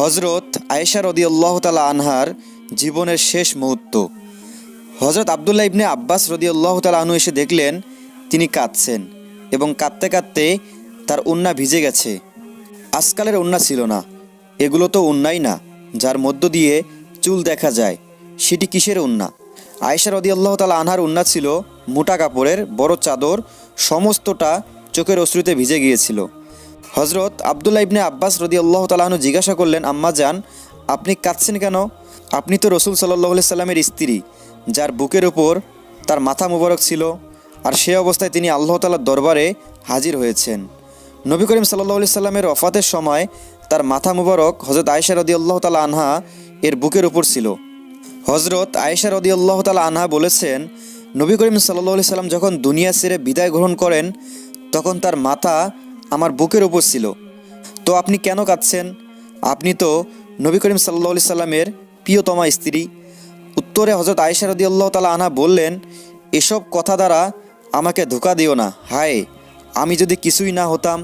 হজরত আয়েশা রদিয়াল্লাহ তালা আনহার জীবনের শেষ মুহূর্ত। হজরত আবদুল্লাহ ইবনে আব্বাস রদিয়াল্লাহ তালা আনহু এসে দেখলেন, তিনি কাঁদছেন এবং কাঁদতে কাঁদতে তার উন্না ভিজে গেছে। আজকালের উন্না ছিল না, এগুলো তো উন্নাই না, যার মধ্য দিয়ে চুল দেখা যায়, সেটি কিসের উন্না? আয়েশা রদিয়াল্লাহ তালা আনহার উন্না ছিল মোটা কাপড়ের বড় চাদর, সমস্তটা চোখের অশ্রুতে ভিজে গিয়েছিল। হজরত আবদুল্লাহ ইবনে আব্বাস রদি আল্লাহ তালাহনু জিজ্ঞাসা করলেন, আম্মা যান আপনি কাঁদছেন কেন? আপনি তো রসুল সাল্লাহ সাল্লামের স্ত্রী, যার বুকের উপর তার মাথা মুবারক ছিল, আর সে অবস্থায় তিনি আল্লাহ তালার দরবারে হাজির হয়েছেন। নবী করিম সাল্লাহ সাল্লামের অফাতের সময় তার মাথা মুবারক হজরত আয়েশা রদি আল্লাহ তালা আনহা এর বুকের উপর ছিল। হজরত আয়েশা রদি আল্লাহ তালা আনহা বলেছেন, নবী করিম সাল্লাহ সাল্লাম যখন দুনিয়া ছেড়ে বিদায় গ্রহণ করেন, তখন তার মাথা আমার বুকের উপর ছিল। তো আপনি কেন কাঁদছেন? আপনি তো নবী করিম সাল্লা সাল্লামের প্রিয়তমা স্ত্রী। উত্তরে হজরত আয়েশা রদি আল্লাহ তালা আনা বললেন, এসব কথা দ্বারা আমাকে ধোকা দিও না। হায়, আমি যদি কিছুই না হতাম